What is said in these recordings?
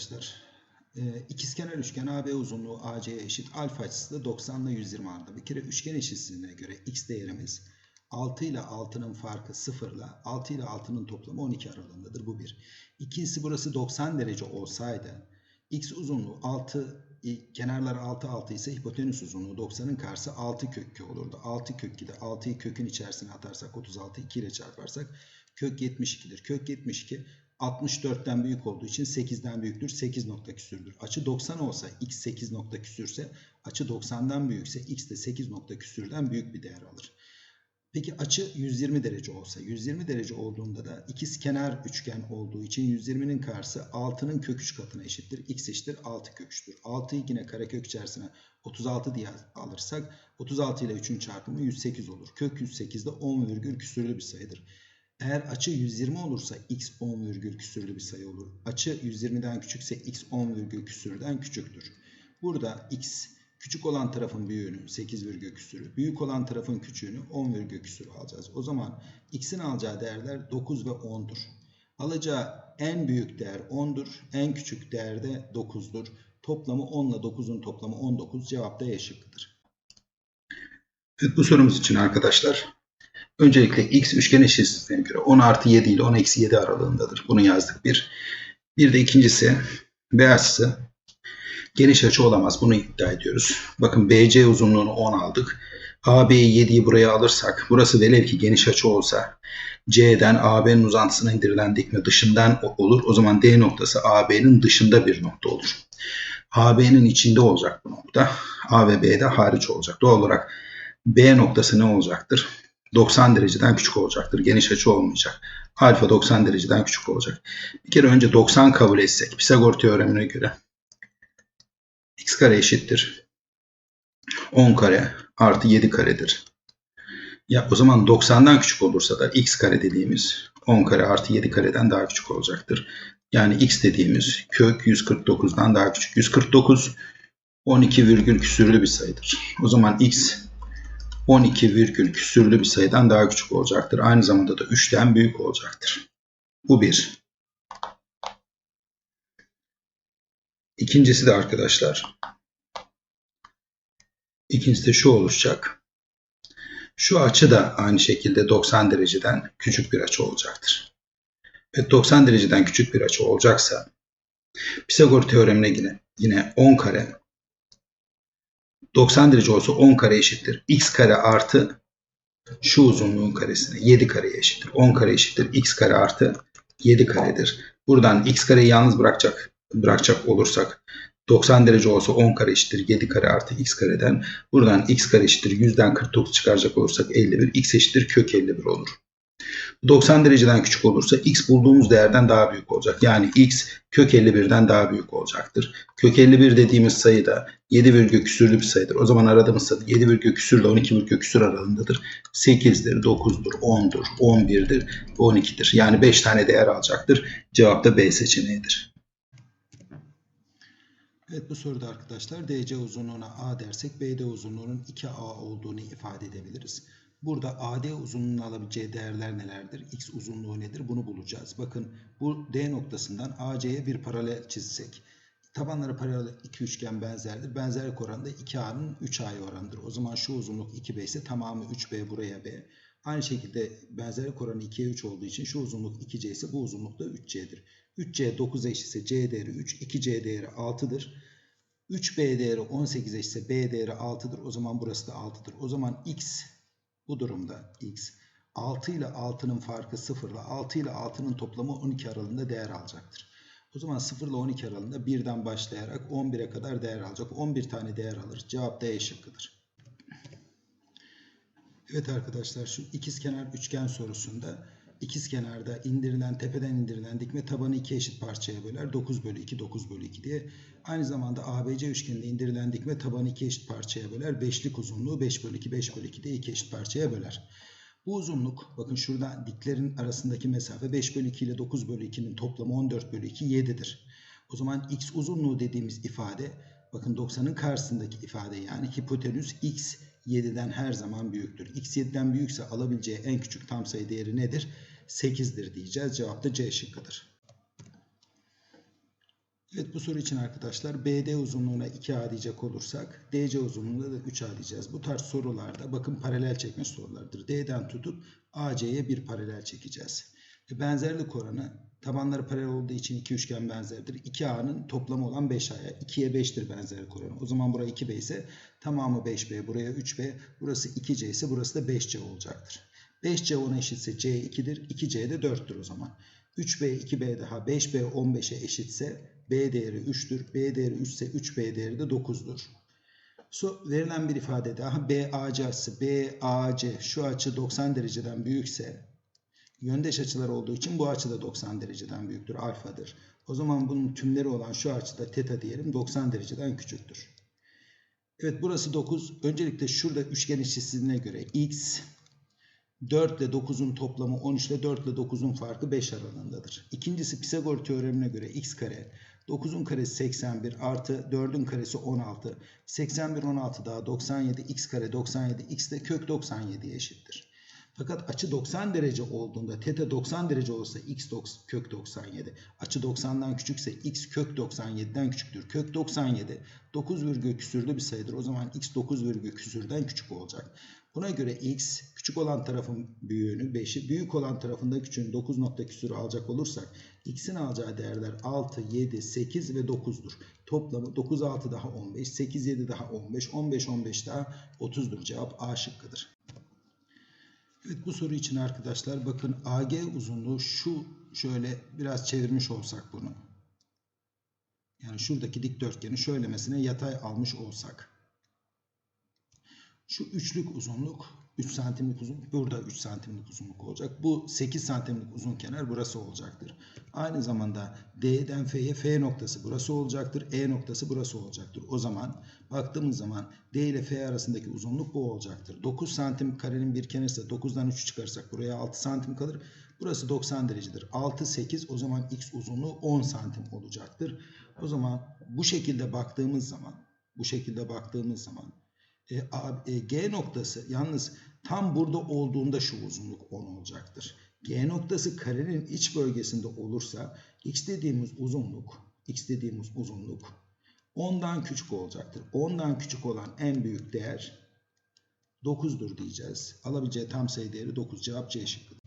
arkadaşlar. İkizkenar üçgen AB uzunluğu AC'ye eşit. Alfa açısı da 90 ile 120 arasında. Bir kere üçgen eşitsizliğine göre x değerimiz 6 ile 6'nın farkı 0 ile 6 ile 6'nın toplamı 12 aralığındadır. Bu bir. İkincisi burası 90 derece olsaydı x uzunluğu 6 i- kenarlar 6 6 ise hipotenüs uzunluğu 90'ın karşısı 6 kök 2 olurdu. 6 kök 2'de 6'yı kökün içerisine atarsak 36 2 ile çarparsak kök 72'dir. Kök 72 64'ten büyük olduğu için 8'den büyüktür. 8 nokta küsürdür. Açı 90 olsa x 8 nokta küsürse açı 90'dan büyükse x de 8 nokta küsürden büyük bir değer alır. Peki açı 120 derece olsa 120 derece olduğunda da ikiz kenar üçgen olduğu için 120'nin karşısı 6'nın kök 3 katına eşittir. x eşittir 6 kök 3'tür. 6'yı yine karekök içerisine 36 diye alırsak 36 ile 3'ün çarpımı 108 olur. Kök 108 de 10 virgül küsürlü bir sayıdır. Eğer açı 120 olursa x 10 virgül küsürlü bir sayı olur. Açı 120'den küçükse x 10 virgül küsürden küçüktür. Burada x küçük olan tarafın büyüğünü 8 virgül küsürü, büyük olan tarafın küçüğünü 10 virgül küsürü alacağız. O zaman x'in alacağı değerler 9 ve 10'dur. Alacağı en büyük değer 10'dur, en küçük değer de 9'dur. Toplamı 10 ile 9'un toplamı 19. Cevap da E şıkkıdır. Evet, bu sorumuz için arkadaşlar Öncelikle x üçgen eşitsizliğine göre 10 artı 7 ile 10 eksi 7 aralığındadır. Bunu yazdık bir. Bir de ikincisi B açısı geniş açı olamaz. Bunu iddia ediyoruz. Bakın BC uzunluğunu 10 aldık. AB'yi 7'yi buraya alırsak burası velev ki geniş açı olsa C'den AB'nin uzantısına indirilen dikme dışından olur. O zaman D noktası AB'nin dışında bir nokta olur. AB'nin içinde olacak bu nokta. A ve B de hariç olacak. Doğal olarak B noktası ne olacaktır? 90 dereceden küçük olacaktır. Geniş açı olmayacak. Alfa 90 dereceden küçük olacak. Bir kere önce 90 kabul etsek Pisagor teoremine göre x kare eşittir 10 kare artı 7 karedir. Ya o zaman 90'dan küçük olursa da x kare dediğimiz 10 kare artı 7 kareden daha küçük olacaktır. Yani x dediğimiz kök 149'dan daha küçük. 149 12 virgül küsürlü bir sayıdır. O zaman x 12 virgül küsürlü bir sayıdan daha küçük olacaktır. Aynı zamanda da 3'ten büyük olacaktır. Bu bir. İkincisi de arkadaşlar. İkincisi de şu oluşacak. Şu açı da aynı şekilde 90 dereceden küçük bir açı olacaktır. Ve 90 dereceden küçük bir açı olacaksa Pisagor teoremine yine, yine 10 kare 90 derece olsa 10 kare eşittir. x kare artı şu uzunluğun karesine 7 kareye eşittir. 10 kare eşittir. x kare artı 7 karedir. Buradan x kareyi yalnız bırakacak bırakacak olursak 90 derece olsa 10 kare eşittir 7 kare artı x kareden. Buradan x kare eşittir 100'den 49 çıkaracak olursak 51. x eşittir kök 51 olur. 90 dereceden küçük olursa x bulduğumuz değerden daha büyük olacak. Yani x kök 51'den daha büyük olacaktır. Kök 51 dediğimiz sayı da 7 virgül küsürlü bir sayıdır. O zaman aradığımız sayı 7 virgül küsür ile 12 virgül küsür aralığındadır. 8'dir, 9'dur, 10'dur, 11'dir ve 12'dir. Yani 5 tane değer alacaktır. Cevap da B seçeneğidir. Evet bu soruda arkadaşlar DC uzunluğuna A dersek BD uzunluğunun 2A olduğunu ifade edebiliriz. Burada AD uzunluğunun alabileceği değerler nelerdir? X uzunluğu nedir? Bunu bulacağız. Bakın bu D noktasından AC'ye bir paralel çizsek. Tabanları paralel iki üçgen benzerdir. Benzerlik oranı da 2A'nın 3A'ya oranıdır. O zaman şu uzunluk 2B ise tamamı 3B buraya B. Aynı şekilde benzerlik oranı 2'ye 3 olduğu için şu uzunluk 2C ise bu uzunluk da 3C'dir. 3C 9'a eşitse C değeri 3, 2C değeri 6'dır. 3B değeri 18 eşitse B değeri 6'dır. O zaman burası da 6'dır. O zaman X bu durumda X 6 ile 6'nın farkı 0 ile 6 ile 6'nın toplamı 12 aralığında değer alacaktır. O zaman 0 ile 12 aralığında 1'den başlayarak 11'e kadar değer alacak. 11 tane değer alır. Cevap D şıkkıdır. Evet arkadaşlar şu ikizkenar üçgen sorusunda ikizkenarda indirilen tepeden indirilen dikme tabanı iki eşit parçaya böler. 9 bölü 2 9 bölü 2 diye. Aynı zamanda ABC üçgeninde indirilen dikme tabanı iki eşit parçaya böler. Beşlik uzunluğu 5 bölü 2 5 bölü 2 diye iki eşit parçaya böler. Bu uzunluk bakın şurada diklerin arasındaki mesafe 5 bölü 2 ile 9 bölü 2'nin toplamı 14 bölü 2 7'dir. O zaman x uzunluğu dediğimiz ifade bakın 90'ın karşısındaki ifade yani hipotenüs x 7'den her zaman büyüktür. x 7'den büyükse alabileceği en küçük tam sayı değeri nedir? 8'dir diyeceğiz. Cevap da C şıkkıdır. Evet bu soru için arkadaşlar BD uzunluğuna 2A diyecek olursak DC uzunluğuna da 3A diyeceğiz. Bu tarz sorularda bakın paralel çekme sorulardır. D'den tutup AC'ye bir paralel çekeceğiz. Benzerlik oranı tabanları paralel olduğu için iki üçgen benzerdir. 2A'nın toplamı olan 5A'ya. 2'ye 5'tir benzerlik oranı. O zaman buraya 2B ise tamamı 5B. Buraya 3B. Burası 2C ise burası da 5C olacaktır. 5C 10'a eşitse C 2'dir. 2C de 4'tür o zaman. 3B 2B daha 5B 15'e eşitse B değeri 3'tür. B değeri 3 ise 3B değeri de 9'dur. So, verilen bir ifade daha BAC açısı BAC şu açı 90 dereceden büyükse yöndeş açılar olduğu için bu açı da 90 dereceden büyüktür. Alfadır. O zaman bunun tümleri olan şu açıda teta diyelim 90 dereceden küçüktür. Evet burası 9. Öncelikle şurada üçgen eşitsizliğine göre x 4 ile 9'un toplamı 13 ile 4 ile 9'un farkı 5 aralığındadır. İkincisi Pisagor teoremine göre x kare 9'un karesi 81 artı 4'ün karesi 16. 81 16 daha 97 x kare 97 x de kök 97'ye eşittir. Fakat açı 90 derece olduğunda teta 90 derece olursa x kök 97. Açı 90'dan küçükse x kök 97'den küçüktür. Kök 97 9 virgül küsürlü bir sayıdır. O zaman x 9 virgül küsürden küçük olacak. Buna göre x küçük olan tarafın büyüğünü 5'i büyük olan tarafında küçüğün 9 nokta küsürü alacak olursak x'in alacağı değerler 6, 7, 8 ve 9'dur. Toplamı 9, 6 daha 15, 8, 7 daha 15, 15, 15 daha 30'dur. Cevap A şıkkıdır. Evet bu soru için arkadaşlar bakın AG uzunluğu şu şöyle biraz çevirmiş olsak bunu. Yani şuradaki dikdörtgeni şöylemesine yatay almış olsak. Şu üçlük uzunluk 3 santimlik uzunluk burada 3 santimlik uzunluk olacak. Bu 8 santimlik uzun kenar burası olacaktır. Aynı zamanda D'den F'ye F noktası burası olacaktır. E noktası burası olacaktır. O zaman baktığımız zaman D ile F arasındaki uzunluk bu olacaktır. 9 santim karenin bir kenarıysa 9'dan 3 çıkarsak buraya 6 santim kalır. Burası 90 derecedir. 6, 8 o zaman x uzunluğu 10 santim olacaktır. O zaman bu şekilde baktığımız zaman bu şekilde baktığımız zaman e, A, e, G noktası yalnız tam burada olduğunda şu uzunluk 10 olacaktır. G noktası karenin iç bölgesinde olursa x dediğimiz uzunluk x dediğimiz uzunluk 10'dan küçük olacaktır. 10'dan küçük olan en büyük değer 9'dur diyeceğiz. Alabileceği tam sayı değeri 9. Cevap C şıkkıdır.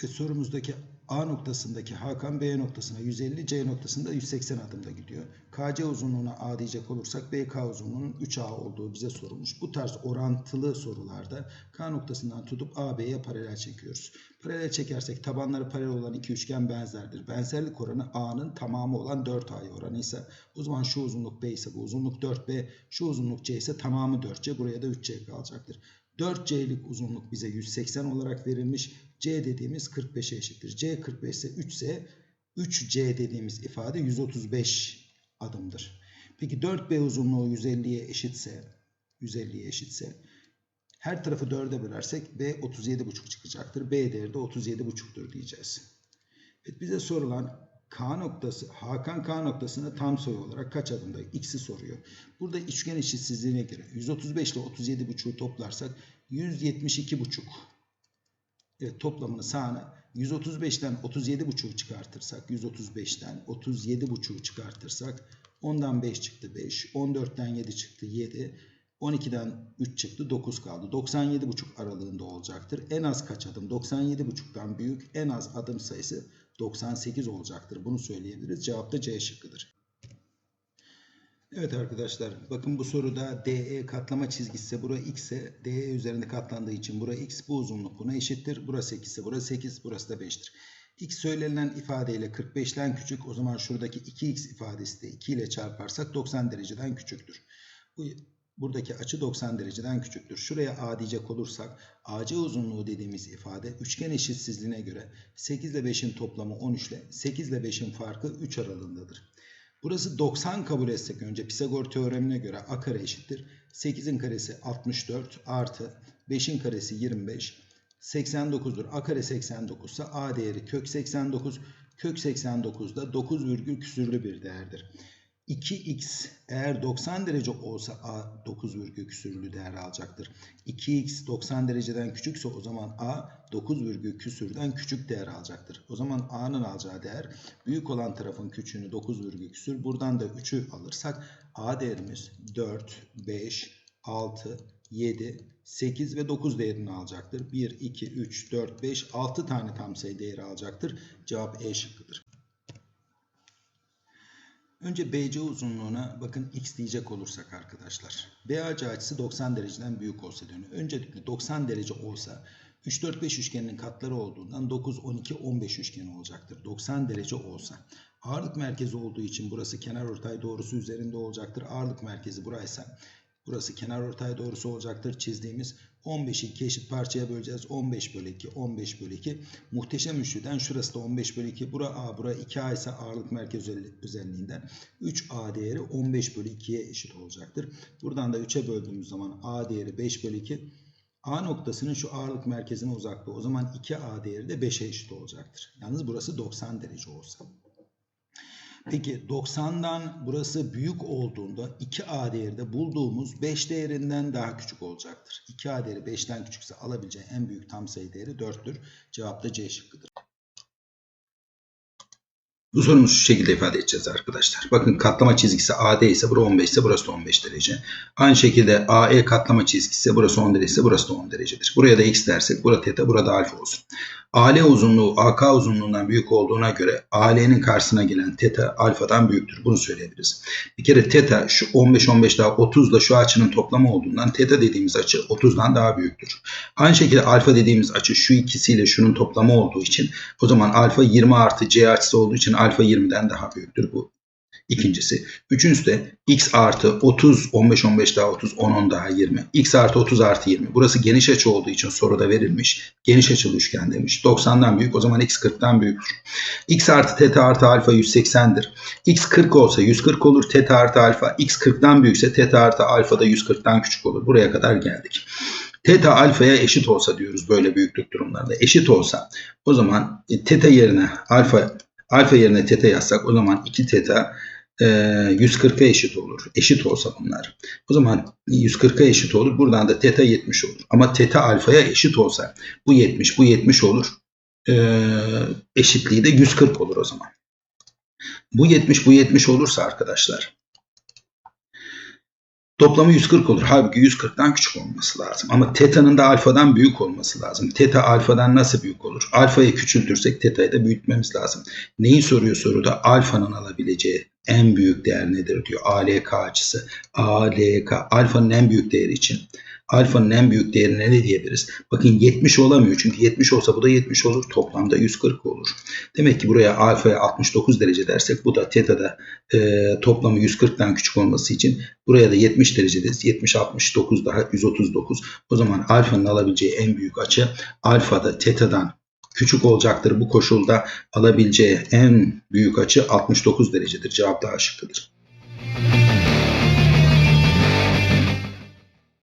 Evet, sorumuzdaki A noktasındaki Hakan B noktasına 150, C noktasında 180 adımda gidiyor. KC uzunluğuna A diyecek olursak BK uzunluğunun 3A olduğu bize sorulmuş. Bu tarz orantılı sorularda K noktasından tutup AB'ye paralel çekiyoruz. Paralel çekersek tabanları paralel olan iki üçgen benzerdir. Benzerlik oranı A'nın tamamı olan 4A'ya oranı ise o zaman şu uzunluk B ise bu uzunluk 4B, şu uzunluk C ise tamamı 4C. Buraya da 3C kalacaktır. 4C'lik uzunluk bize 180 olarak verilmiş. C dediğimiz 45'e eşittir. C 45 ise 3 ise 3C dediğimiz ifade 135 adımdır. Peki 4B uzunluğu 150'ye eşitse 150'ye eşitse her tarafı 4'e bölersek B 37,5 çıkacaktır. B değeri de 37,5'tur diyeceğiz. Evet bize sorulan K noktası, Hakan K noktasına tam sayı olarak kaç adımda x'i soruyor. Burada üçgen eşitsizliğine göre 135 ile 37,5'u toplarsak 172,5 Evet, toplamını sağına 135'ten 37,5'u çıkartırsak 135'ten 37,5'u çıkartırsak 10'dan 5 çıktı 5, 14'ten 7 çıktı 7, 12'den 3 çıktı 9 kaldı. 97,5 aralığında olacaktır. En az kaç adım? 97,5'tan büyük en az adım sayısı 98 olacaktır. Bunu söyleyebiliriz. Cevap da C şıkkıdır. Evet arkadaşlar bakın bu soruda DE katlama çizgisi ise bura x ise DE üzerinde katlandığı için bura x bu uzunluk buna eşittir. Burası 8 ise burası 8 burası da 5'tir. X söylenilen ifadeyle 45'ten küçük o zaman şuradaki 2x ifadesi de 2 ile çarparsak 90 dereceden küçüktür. Bu Buradaki açı 90 dereceden küçüktür. Şuraya A diyecek olursak AC uzunluğu dediğimiz ifade üçgen eşitsizliğine göre 8 ile 5'in toplamı 13 ile 8 ile 5'in farkı 3 aralığındadır. Burası 90 kabul etsek önce Pisagor teoremine göre a kare eşittir. 8'in karesi 64 artı 5'in karesi 25. 89'dur. a kare 89 ise a değeri kök 89. Kök 89 da 9 virgül küsürlü bir değerdir. 2x eğer 90 derece olsa a 9 virgül küsürlü değer alacaktır. 2x 90 dereceden küçükse o zaman a 9 virgül küsürden küçük değer alacaktır. O zaman a'nın alacağı değer büyük olan tarafın küçüğünü 9 virgül küsür. Buradan da 3'ü alırsak a değerimiz 4, 5, 6, 7, 8 ve 9 değerini alacaktır. 1, 2, 3, 4, 5, 6 tane tam sayı değeri alacaktır. Cevap E şıkkıdır. Önce BC uzunluğuna bakın x diyecek olursak arkadaşlar. BAC açısı 90 dereceden büyük olsa dönüyor. Öncelikle 90 derece olsa 3, 4, 5 üçgeninin katları olduğundan 9, 12, 15 üçgeni olacaktır. 90 derece olsa. Ağırlık merkezi olduğu için burası kenar ortay doğrusu üzerinde olacaktır. Ağırlık merkezi buraysa burası kenar ortay doğrusu olacaktır. Çizdiğimiz 15'i iki eşit parçaya böleceğiz. 15 bölü 2, 15 bölü 2. Muhteşem üçlüden şurası da 15 bölü 2. Bura A, bura 2A ise ağırlık merkezi özelliğinden 3A değeri 15 bölü 2'ye eşit olacaktır. Buradan da 3'e böldüğümüz zaman A değeri 5 bölü 2. A noktasının şu ağırlık merkezine uzaklığı o zaman 2A değeri de 5'e eşit olacaktır. Yalnız burası 90 derece olsa. Peki 90'dan burası büyük olduğunda 2A değeri de bulduğumuz 5 değerinden daha küçük olacaktır. 2A değeri 5'ten küçükse alabileceği en büyük tam sayı değeri 4'tür. Cevap da C şıkkıdır. Bu sorumuzu şu şekilde ifade edeceğiz arkadaşlar. Bakın katlama çizgisi AD ise burası 15 ise burası da 15 derece. Aynı şekilde AE katlama çizgisi burası 10 derece ise burası da 10 derecedir. Buraya da x dersek burada teta burada alfa olsun. AL uzunluğu AK uzunluğundan büyük olduğuna göre AL'nin karşısına gelen teta alfadan büyüktür. Bunu söyleyebiliriz. Bir kere teta şu 15-15 daha 30 da şu açının toplamı olduğundan teta dediğimiz açı 30'dan daha büyüktür. Aynı şekilde alfa dediğimiz açı şu ikisiyle şunun toplamı olduğu için o zaman alfa 20 artı C açısı olduğu için alfa 20'den daha büyüktür. Bu İkincisi. Üçüncüsü de x artı 30, 15, 15 daha 30, 10, 10 daha 20. x artı 30 artı 20. Burası geniş açı olduğu için soruda verilmiş. Geniş açılı üçgen demiş. 90'dan büyük o zaman x 40'tan büyüktür. x artı teta artı alfa 180'dir. x 40 olsa 140 olur. Teta artı alfa x 40'dan büyükse teta artı alfa da 140'tan küçük olur. Buraya kadar geldik. Teta alfaya eşit olsa diyoruz böyle büyüklük durumlarda. Eşit olsa o zaman e, teta yerine alfa alfa yerine teta yazsak o zaman 2 teta 140'a eşit olur. Eşit olsa bunlar. O zaman 140'a eşit olur. Buradan da teta 70 olur. Ama teta alfaya eşit olsa bu 70 bu 70 olur. Eşitliği de 140 olur o zaman. Bu 70 bu 70 olursa arkadaşlar Toplamı 140 olur. Halbuki 140'tan küçük olması lazım. Ama teta'nın da alfadan büyük olması lazım. Teta alfadan nasıl büyük olur? Alfayı küçültürsek teta'yı da büyütmemiz lazım. Neyi soruyor soruda? Alfanın alabileceği en büyük değer nedir diyor. ALK açısı. ALK alfanın en büyük değeri için alfanın en büyük değerine ne diyebiliriz? Bakın 70 olamıyor. Çünkü 70 olsa bu da 70 olur. Toplamda 140 olur. Demek ki buraya alfaya 69 derece dersek bu da teta'da e, toplamı 140'tan küçük olması için buraya da 70 derece deriz. 70 69 daha 139. O zaman alfanın alabileceği en büyük açı alfada teta'dan küçük olacaktır. Bu koşulda alabileceği en büyük açı 69 derecedir. Cevap daha şıkkıdır.